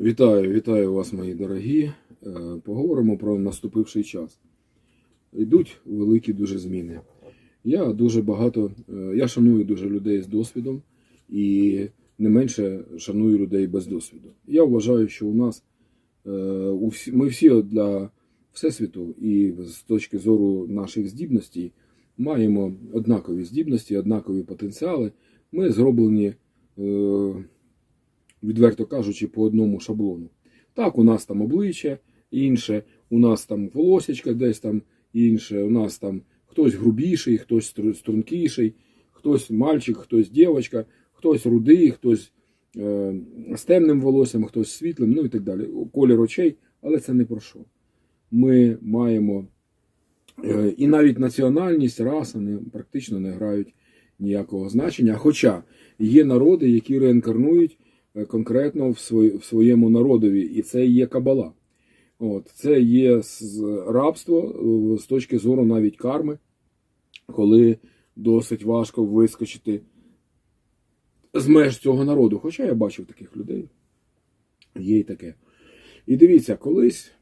Вітаю, вітаю вас, мої дорогі. Е, Поговоримо про наступивший час. Йдуть великі дуже зміни. Я дуже багато, е, я шаную дуже людей з досвідом і не менше шаную людей без досвіду. Я вважаю, що у нас е, ми всі для Всесвіту і з точки зору наших здібностей маємо однакові здібності, однакові потенціали. Ми зроблені. Відверто кажучи, по одному шаблону. Так, у нас там обличчя інше, у нас там волосечка десь там інше, у нас там хтось грубіший, хтось стрункіший, хтось мальчик, хтось дівчинка, хтось рудий, хтось е, з темним волоссям, хтось світлим, ну і так далі. Колір очей, але це не про що. Ми маємо е, і навіть національність, раса не, практично не грають ніякого значення. Хоча є народи, які реінкарнують конкретно в, своєму народові, і це є кабала. От, це є рабство е, з точки зору навіть карми, коли досить важко вискочити з меж цього народу. Хоча я бачив таких людей, є і таке. І дивіться, колись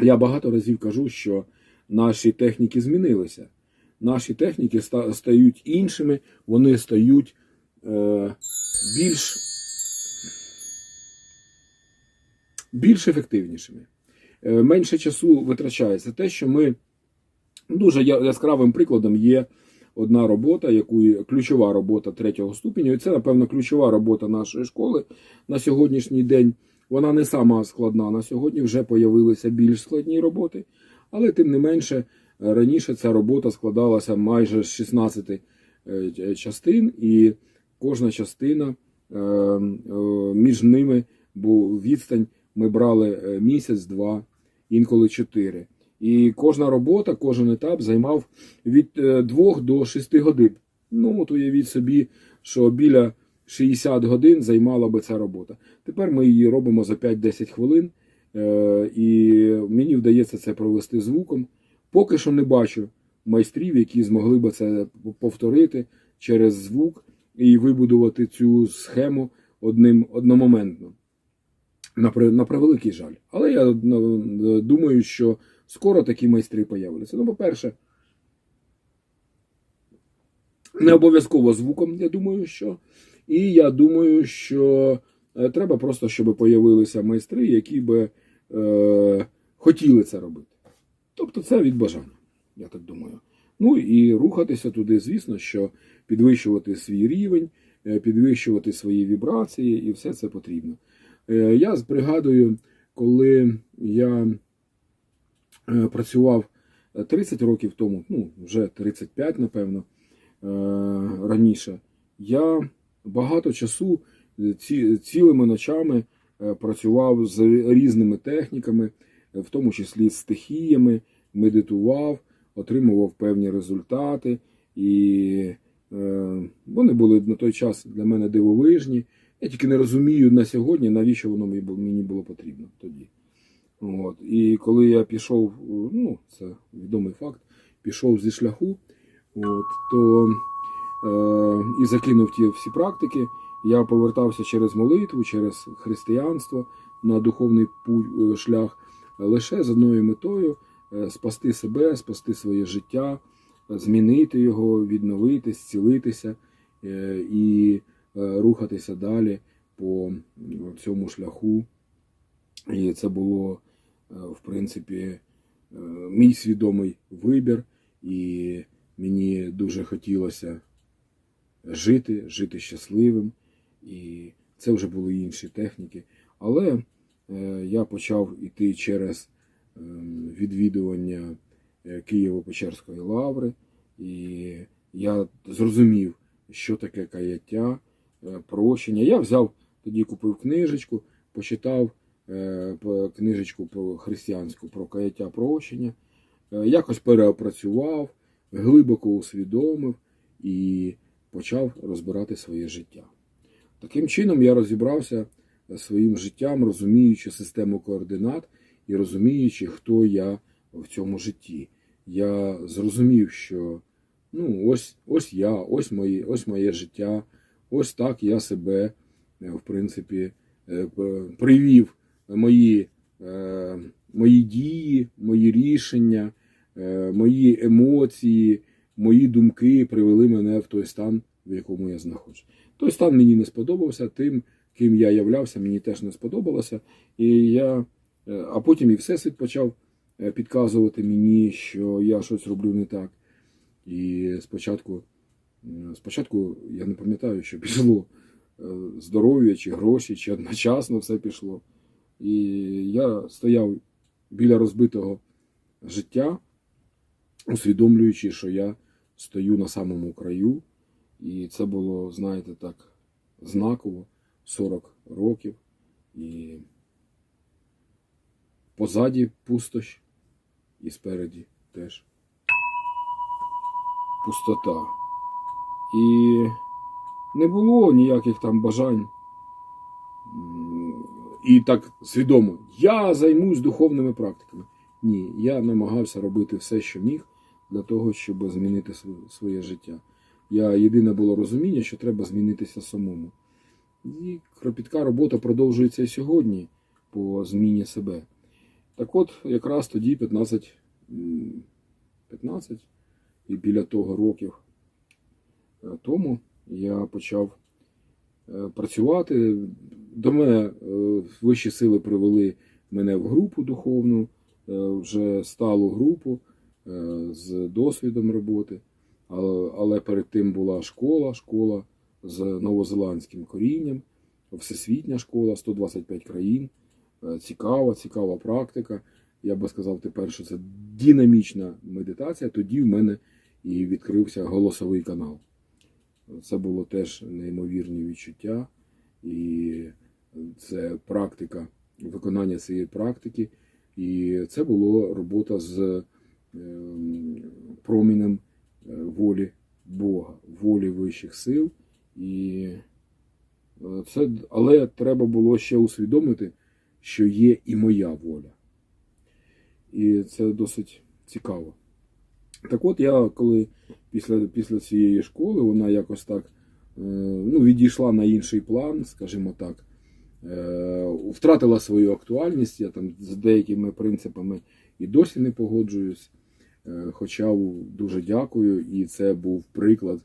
я багато разів кажу, що наші техніки змінилися. Наші техніки стають іншими, вони стають е, більш, більш ефективнішими. Е, менше часу витрачається. Те, що ми дуже яскравим прикладом є одна робота, яку ключова робота третього ступеню. І це, напевно, ключова робота нашої школи на сьогоднішній день. Вона не сама складна на сьогодні, вже появилися більш складні роботи, але тим не менше раніше ця робота складалася майже з 16 е, частин, і кожна частина е, е, між ними був відстань. Ми брали е, місяць, два, інколи чотири. І кожна робота, кожен етап займав від 2 до 6 годин. Ну, от уявіть собі, що біля 60 годин займала би ця робота. Тепер ми її робимо за 5-10 хвилин, е, і мені вдається це провести звуком. Поки що не бачу майстрів, які змогли би це повторити через звук і вибудувати цю схему одним одномоментно. На, превеликий жаль. Але я е, думаю, що скоро такі майстри появляться. Ну, по-перше, не обов'язково звуком, я думаю, що. І я думаю, що е, треба просто, щоб появилися майстри, які би е, хотіли це робити. Тобто це від бажання, я так думаю. Ну і рухатися туди, звісно, що підвищувати свій рівень, е, підвищувати свої вібрації, і все це потрібно. Е, Я пригадую, коли я е, працював 30 років тому, ну вже 35, напевно, е, раніше, я багато часу е, ці, цілими ночами е, працював з різними техніками, е, в тому числі з стихіями, медитував, отримував певні результати, і е, вони були на той час для мене дивовижні. Я тільки не розумію на сьогодні, навіщо воно мені було потрібно тоді. От. І коли я пішов, ну, це відомий факт, пішов зі шляху, от, то е, і закинув ті всі практики, я повертався через молитву, через християнство на духовний путь, е, шлях лише з одною метою е, спасти себе, спасти своє життя, змінити його, відновити, зцілитися е, і рухатися далі по цьому шляху. І це було, е, в принципі, е, мій свідомий вибір, і мені дуже хотілося жити, жити щасливим. І це вже були інші техніки. Але е, я почав іти через е, відвідування е, Києво-Печерської лаври, і я зрозумів, що таке каяття, е, прощення. Я взяв тоді купив книжечку, почитав е, книжечку про християнську про каяття прощення, е, якось переопрацював, глибоко усвідомив і почав розбирати своє життя. Таким чином я розібрався своїм життям, розуміючи систему координат і розуміючи, хто я в цьому житті. Я зрозумів, що ну, ось, ось я, ось моє, ось моє життя, ось так я себе, е, в принципі, е, привів мої, е, мої дії, мої рішення, мої емоції, мої думки привели мене в той стан, в якому я знаходжусь. Той стан мені не сподобався, тим, ким я являвся, мені теж не сподобалося. І я, а потім і Всесвіт почав підказувати мені, що я щось роблю не так. І спочатку, спочатку я не пам'ятаю, що пішло е, здоров'я чи гроші, чи одночасно все пішло. І я стояв біля розбитого життя, усвідомлюючи, що я стою на самому краю. І це було, знаєте, так, знаково 40 років. І позаді пустощ, і спереді теж пустота. І не було ніяких там бажань. І так свідомо, я займусь духовними практиками. Ні, я намагався робити все, що міг, для того, щоб змінити своє життя. Я єдине було розуміння, що треба змінитися самому. І кропітка робота продовжується і сьогодні по зміні себе. Так от, якраз тоді 15, 15 і біля того років тому я почав е, працювати. До мене е, вищі сили привели мене в групу духовну, е, вже сталу групу е, з досвідом роботи. Але, перед тим була школа, школа з новозеландським корінням, всесвітня школа, 125 країн. Е, Цікава, цікава практика. Я би сказав тепер, що це динамічна медитація. Тоді в мене і відкрився голосовий канал. Це було теж неймовірні відчуття, і це практика, виконання цієї практики. І це була робота з ем, промінем е, волі Бога, волі вищих сил. І е, це, але треба було ще усвідомити, що є і моя воля. І це досить цікаво. Так от я коли після, після цієї школи вона якось так е, ну, відійшла на інший план, скажімо так, е, втратила свою актуальність. Я там з деякими принципами і досі не погоджуюсь. Е, Хоча дуже дякую, і це був приклад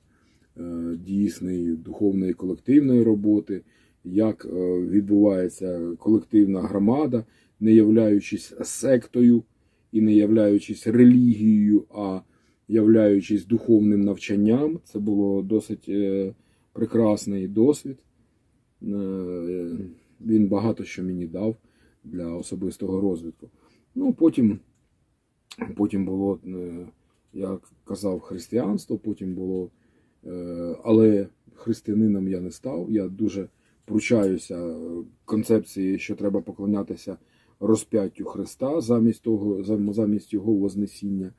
дійсної духовної колективної роботи, як відбувається колективна громада, не являючись сектою і не являючись релігією, а являючись духовним навчанням. Це було досить е, прекрасний досвід. Е, Він багато що мені дав для особистого розвитку. Ну, потім, потім було, е, як казав, християнство, потім було. Але християнином я не став. Я дуже пручаюся концепції, що треба поклонятися розп'яттю Христа замість того, замість його Вознесіння.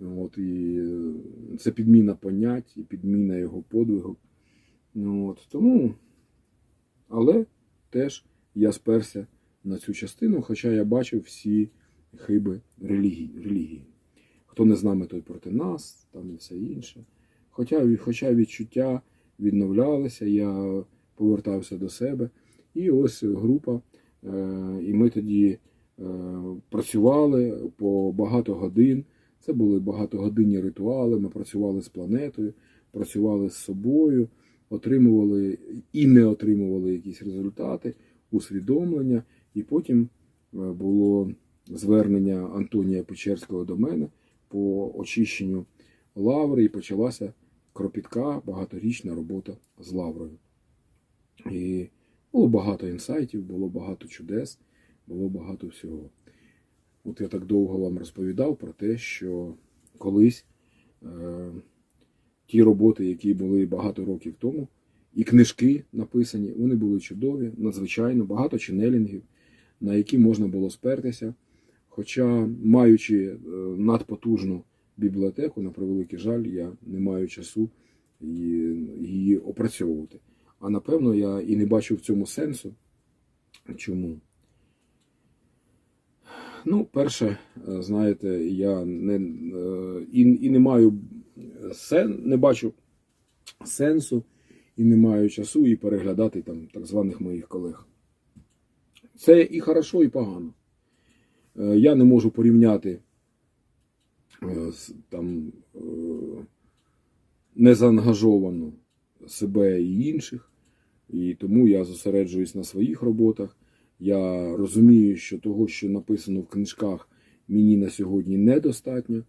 От, і е, це підміна понять, і підміна його подвигу. Ну, От, тому, але теж я сперся на цю частину, хоча я бачив всі хиби релігії. релігії. Хто не з нами, той проти нас, там і все інше. Хоча, хоча відчуття відновлялися, я повертався до себе. І ось група, і ми тоді е, працювали по багато годин. Це були багатогодинні ритуали. Ми працювали з планетою, працювали з собою, отримували і не отримували якісь результати, усвідомлення. І потім е, було звернення Антонія Печерського до мене по очищенню лаври, і почалася кропітка, багаторічна робота з лаврою. І багато інсайтів, було багато чудес, було багато всього. От я так довго вам розповідав про те, що колись е, ті роботи, які були багато років тому, і книжки написані, вони були чудові, надзвичайно, багато ченелінгів, на які можна було спертися. Хоча, маючи е, надпотужну бібліотеку, на превеликий жаль, я не маю часу її опрацьовувати. А напевно, я і не бачу в цьому сенсу. Чому? Ну, перше, е, знаєте, я не, е, і, і не маю сен, не бачу сенсу і не маю часу і переглядати там так званих моїх колег. Це і хорошо, і погано. Е, Я не можу порівняти там, незаангажовано себе і інших, і тому я зосереджуюсь на своїх роботах. Я розумію, що того, що написано в книжках, мені на сьогодні недостатньо,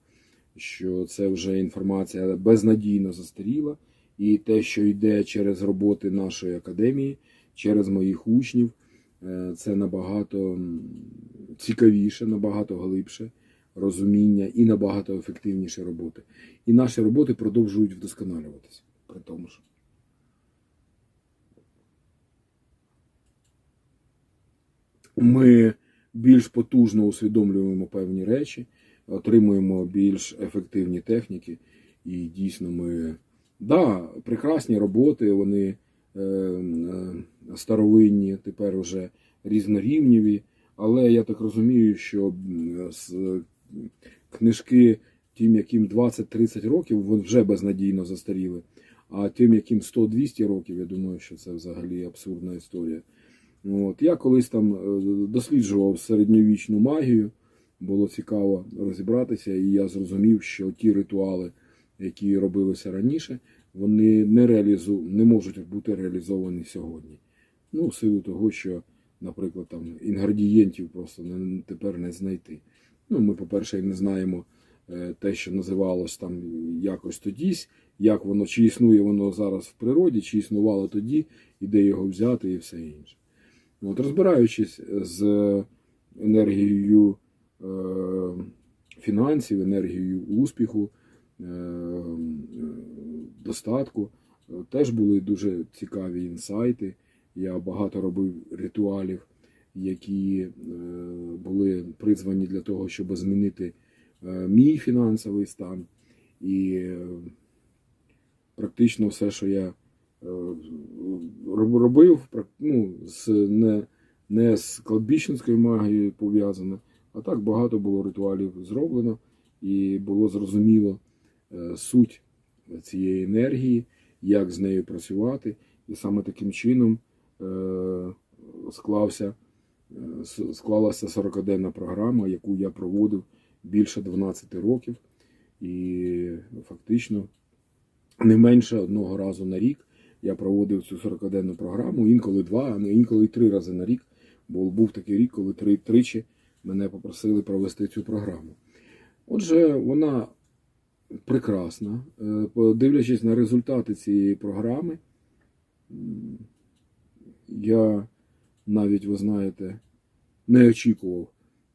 що це вже інформація безнадійно застаріла, і те, що йде через роботи нашої академії, через моїх учнів, е, це набагато цікавіше, набагато глибше розуміння і набагато ефективніше роботи. І наші роботи продовжують вдосконалюватися при тому ж. Ми більш потужно усвідомлюємо певні речі, отримуємо більш ефективні техніки, і дійсно ми. Да, прекрасні роботи, вони е, е, старовинні, тепер вже різнорівнєві, але я так розумію, що з книжки тим, яким 20-30 років, вони вже безнадійно застаріли. А тим, яким 100-200 років, я думаю, що це взагалі абсурдна історія. От. Я колись там е, досліджував середньовічну магію, було цікаво розібратися, і я зрозумів, що ті ритуали, які робилися раніше, вони не, реалізу... не можуть бути реалізовані сьогодні. Ну, в силу того, що, наприклад, там інгредієнтів просто не, тепер не знайти. Ну, ми, по-перше, не знаємо е, те, що називалось там якось тодісь, як воно, чи існує воно зараз в природі, чи існувало тоді, і де його взяти, і все інше. От, розбираючись з енергією е, фінансів, енергією успіху, е, е, достатку, е, теж були дуже цікаві інсайти. Я багато робив ритуалів, які е, були призвані для того, щоб змінити е, мій фінансовий стан. І е, практично все, що я е, робив, прак- ну, з, не, не з кладбищенською магією пов'язане, а так багато було ритуалів зроблено, і було зрозуміло е, суть цієї енергії, як з нею працювати. І саме таким чином е, склався, е, склалася 40-денна програма, яку я проводив більше 12 років. І фактично не менше одного разу на рік я проводив цю 40-денну програму, інколи два, а інколи три рази на рік. Бо був такий рік, коли три, тричі мене попросили провести цю програму. Отже, вона прекрасна. Е, Дивлячись на результати цієї програми, я навіть, ви знаєте, не очікував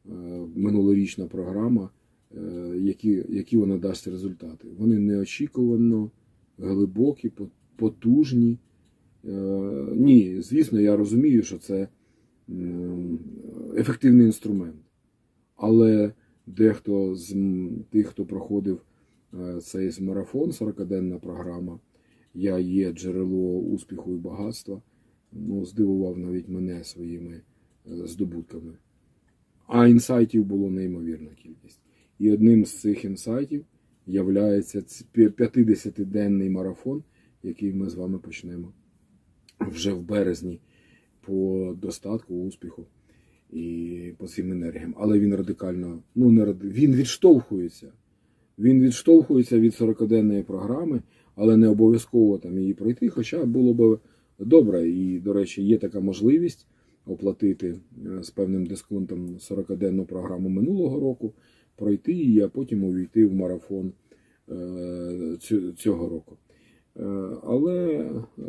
е, минулорічна програма, е, які, які вона дасть результати. Вони неочікувано глибокі, потужні. Е, Ні, звісно, я розумію, що це ефективний інструмент. Але дехто з тих, хто проходив е, цей марафон, 40-денна програма, я є джерело успіху і багатства, ну, здивував навіть мене своїми е, здобутками. А інсайтів було неймовірна кількість. І одним з цих інсайтів ц- 50-денний марафон, який ми з вами почнемо вже в березні по достатку, успіху і по цим енергіям. Але він радикально, ну не ради- він відштовхується. Він відштовхується від 40-денної програми, але не обов'язково там її пройти. Хоча було б добре, і, до речі, є така можливість оплатити е, з певним дисконтом 40-денну програму минулого року, пройти її, а потім увійти в марафон е, цього року. Е, Але е,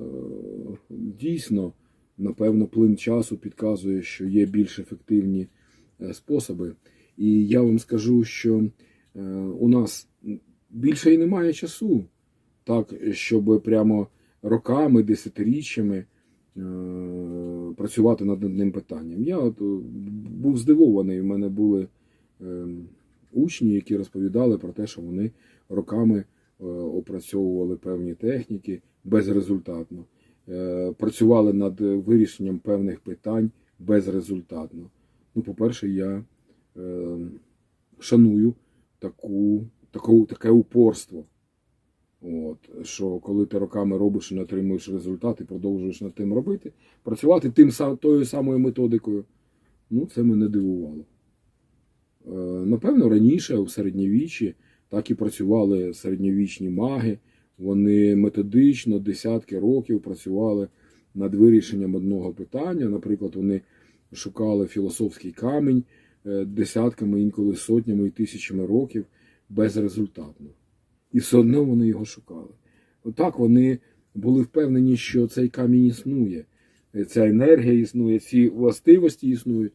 дійсно, напевно, плин часу підказує, що є більш ефективні е, способи. І я вам скажу, що у нас більше і немає часу, так, щоб прямо роками, десятиріччями працювати над одним питанням. Я от, був здивований, у мене були е, учні, які розповідали про те, що вони роками опрацьовували певні техніки безрезультатно, е, працювали над вирішенням певних питань безрезультатно. Ну, по-перше, я е, шаную таку, таку, таке упорство. От, що коли ти роками робиш і не отримуєш результат, і продовжуєш над тим робити, працювати тим тою самою методикою, Ну, це мене дивувало. Е, Напевно, раніше у середньовіччі так і працювали середньовічні маги. Вони методично десятки років працювали над вирішенням одного питання. Наприклад, вони шукали філософський камінь е, десятками, інколи сотнями і тисячами років безрезультатно. І все одно вони його шукали. Отак вони були впевнені, що цей камінь існує, е, ця енергія існує, ці властивості існують,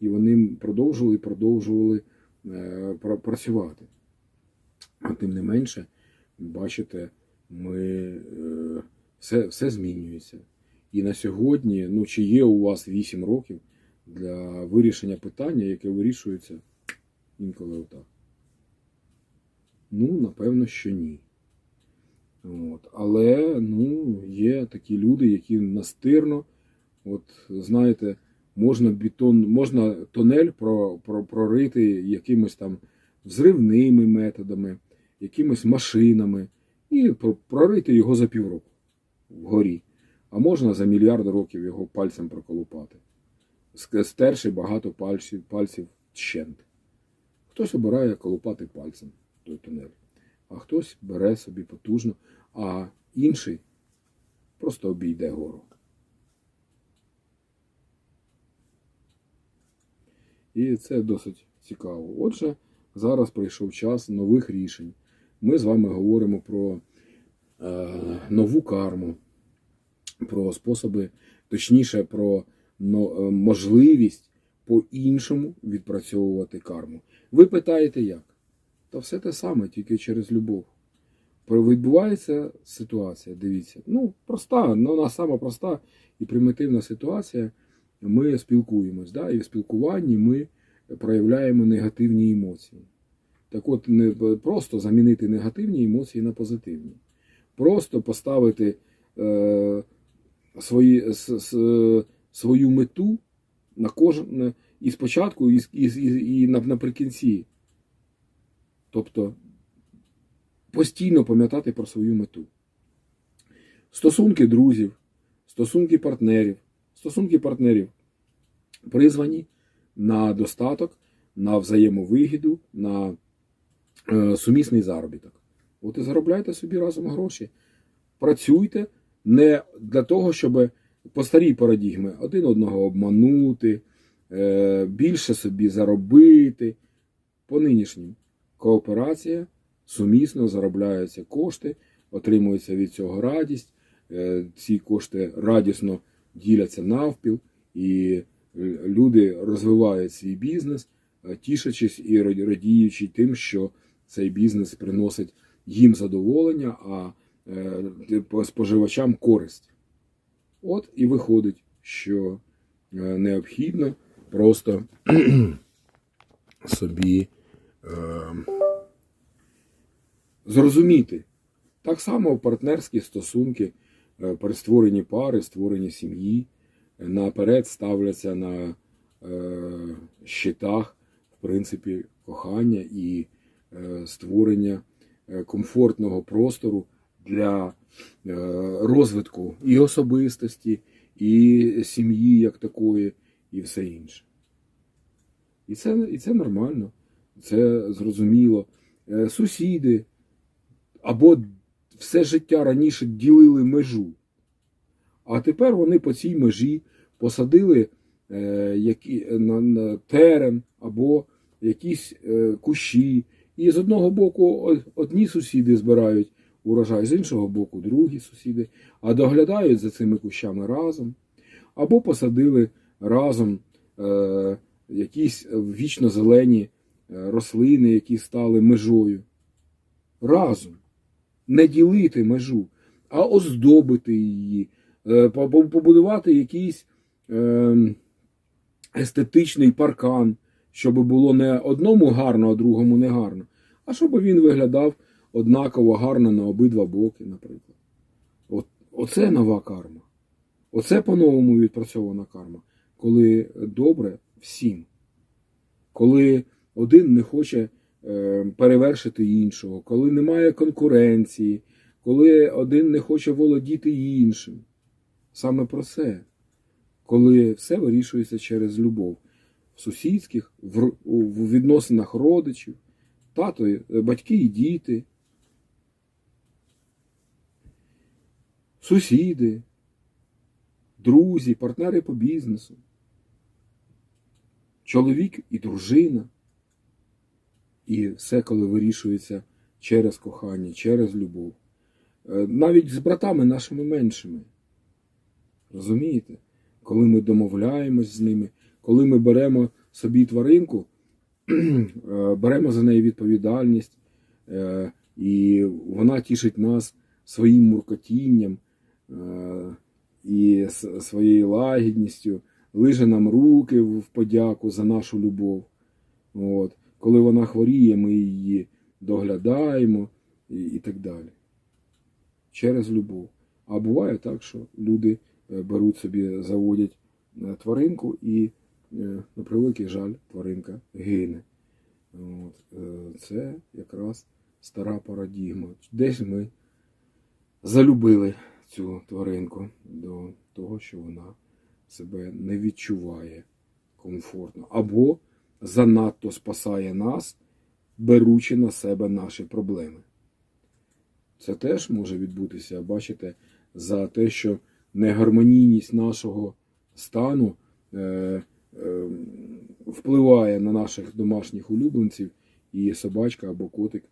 і вони продовжували і продовжували е, працювати. А тим не менше, бачите, ми, е, все, все змінюється. І на сьогодні, ну, чи є у вас 8 років для вирішення питання, яке вирішується інколи отак? Ну, напевно, що ні. От. Але ну, є такі люди, які настирно, от знаєте, можна бетон, можна тонель про, про, прорити якимось там взривними методами, якимись машинами, і прорити його за півроку вгорі. А можна за мільярд років його пальцем проколупати, стерши багато пальців, пальців щент. Хтось обирає колупати пальцем той тунель, а хтось бере собі потужно, а інший просто обійде гору. І це досить цікаво. Отже, зараз прийшов час нових рішень. Ми з вами говоримо про е, нову карму, про способи, точніше, про но, е, можливість по-іншому відпрацьовувати карму. Ви питаєте як? Та все те саме, тільки через любов. Відбувається ситуація, дивіться. Ну, проста, ну, вона сама проста і примітивна ситуація. Ми спілкуємось, да? і в спілкуванні ми проявляємо негативні емоції. Так от, не просто замінити негативні емоції на позитивні. Просто поставити е, свої, с, с, свою мету на кожен і спочатку, і, і, і, і наприкінці. Тобто постійно пам'ятати про свою мету. Стосунки друзів, стосунки партнерів, стосунки партнерів призвані на достаток, на взаємовигіду, на сумісний заробіток. От і заробляйте собі разом гроші. Працюйте не для того, щоб по старій парадігмі один одного обманути, е, більше собі заробити. По нинішнім кооперація, сумісно заробляються кошти, отримується від цього радість. Е, Ці кошти радісно діляться навпіл, і е, люди розвивають свій бізнес, е, тішачись і радіючи тим, що цей бізнес приносить їм задоволення, а е, споживачам користь. От і виходить, що е, необхідно просто собі е, зрозуміти. Так само партнерські стосунки, е, при створенні пари, створенні сім'ї наперед ставляться на е, щитах, в принципі, кохання і створення е, комфортного простору для е, розвитку і особистості, і сім'ї як такої, і все інше. І це, і це нормально, це зрозуміло. Е, Сусіди або все життя раніше ділили межу, а тепер вони по цій межі посадили е, які, на, на терен або якісь е, кущі. І з одного боку одні сусіди збирають урожай, з іншого боку другі сусіди, а доглядають за цими кущами разом. Або посадили разом е, якісь вічно зелені е, рослини, які стали межою. Разом. Не ділити межу, а оздобити її, е, по- по- побудувати якийсь е, естетичний паркан, щоб було не одному гарно, а другому не гарно, а щоб він виглядав однаково гарно на обидва боки, наприклад. От, оце нова карма. Оце по-новому відпрацьована карма, коли добре всім. Коли один не хоче е, перевершити іншого, коли немає конкуренції, коли один не хоче володіти іншим. Саме про це. Коли все вирішується через любов. Сусідських, в, в відносинах родичів, тато, е, батьки і діти, сусіди, друзі, партнери по бізнесу, чоловік і дружина. І все, коли вирішується через кохання, через любов. Е, Навіть з братами нашими меншими. Розумієте? Коли ми домовляємось з ними, коли ми беремо собі тваринку, е, беремо за неї відповідальність, е, і вона тішить нас своїм муркотінням е, і своєю лагідністю, лиже нам руки в подяку за нашу любов. От. Коли вона хворіє, ми її доглядаємо і, так далі. Через любов. А буває так, що люди беруть собі, заводять тваринку і, на превеликий жаль, тваринка гине. От. е, Це якраз стара парадігма. Десь ми залюбили цю тваринку до того, що вона себе не відчуває комфортно. Або занадто спасає нас, беручи на себе наші проблеми. Це теж може відбутися, бачите, за те, що негармонійність нашого стану е, е, впливає на наших домашніх улюбленців, і собачка або котик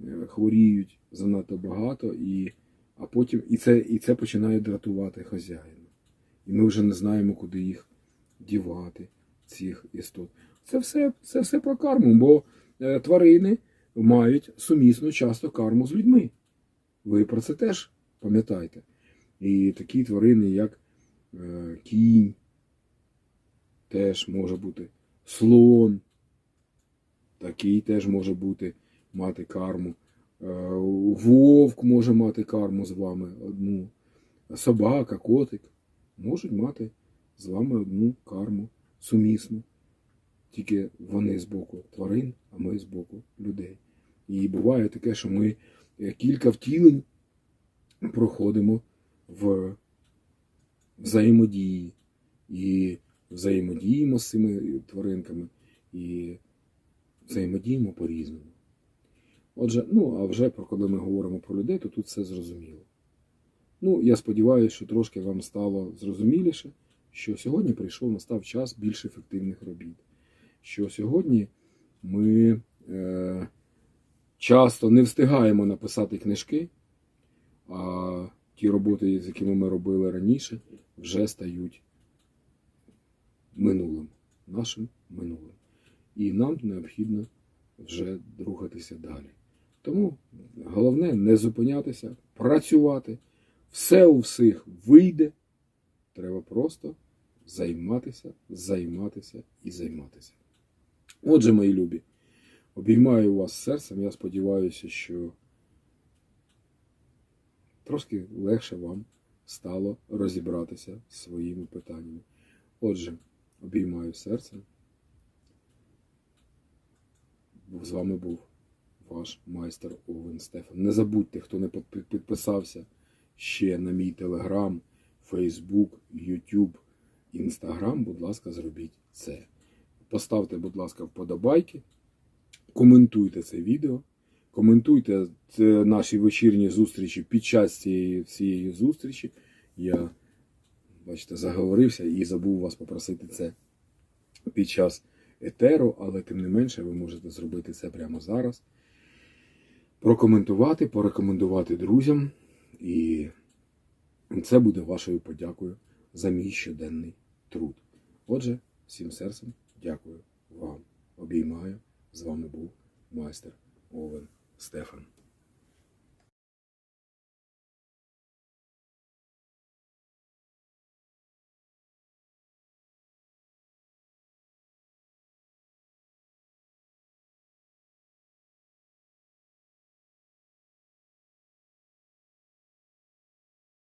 е, хворіють занадто багато, і, а потім і це, і це починає дратувати хазяїна. І ми вже не знаємо, куди їх дівати, цих істот. Це все, це все про карму, бо е, тварини мають сумісну часто карму з людьми. Ви про це теж пам'ятаєте. І такі тварини, як е, кінь, теж може бути слон, такий теж може бути мати карму. Е, вовк може мати карму з вами одну. Собака, котик можуть мати з вами одну карму сумісну. Тільки вони з боку тварин, а ми з боку людей. І буває таке, що ми е, кілька втілень проходимо в взаємодії. І взаємодіємо з цими тваринками, і взаємодіємо по-різному. Отже, ну, а вже про коли ми говоримо про людей, то тут все зрозуміло. Ну, я сподіваюся, що трошки вам стало зрозуміліше, що сьогодні прийшов настав час більш ефективних робіт. Що сьогодні ми е, часто не встигаємо написати книжки, а ті роботи, з якими ми робили раніше, вже стають минулим, нашим минулим. І нам необхідно вже рухатися далі. Тому головне не зупинятися, працювати. Все у всіх вийде. Треба просто займатися, займатися і займатися. Отже, мої любі, обіймаю вас серцем. Я сподіваюся, що трошки легше вам стало розібратися з своїми питаннями. Отже, обіймаю серцем. З вами був ваш майстер Овен Стефан. Не забудьте, хто не підписався ще на мій Телеграм, Фейсбук, Ютуб, Інстаграм, будь ласка, зробіть це. Поставте, будь ласка, вподобайки, коментуйте це відео, коментуйте наші вечірні зустрічі під час цієї всієї зустрічі. Я, бачите, заговорився і забув вас попросити це під час етеру, але тим не менше ви можете зробити це прямо зараз. Прокоментувати, порекомендувати друзям. І це буде вашою подякою за мій щоденний труд. Отже, всім серцем дякую вам. Обіймаю. З вами був майстер Овен Стефан.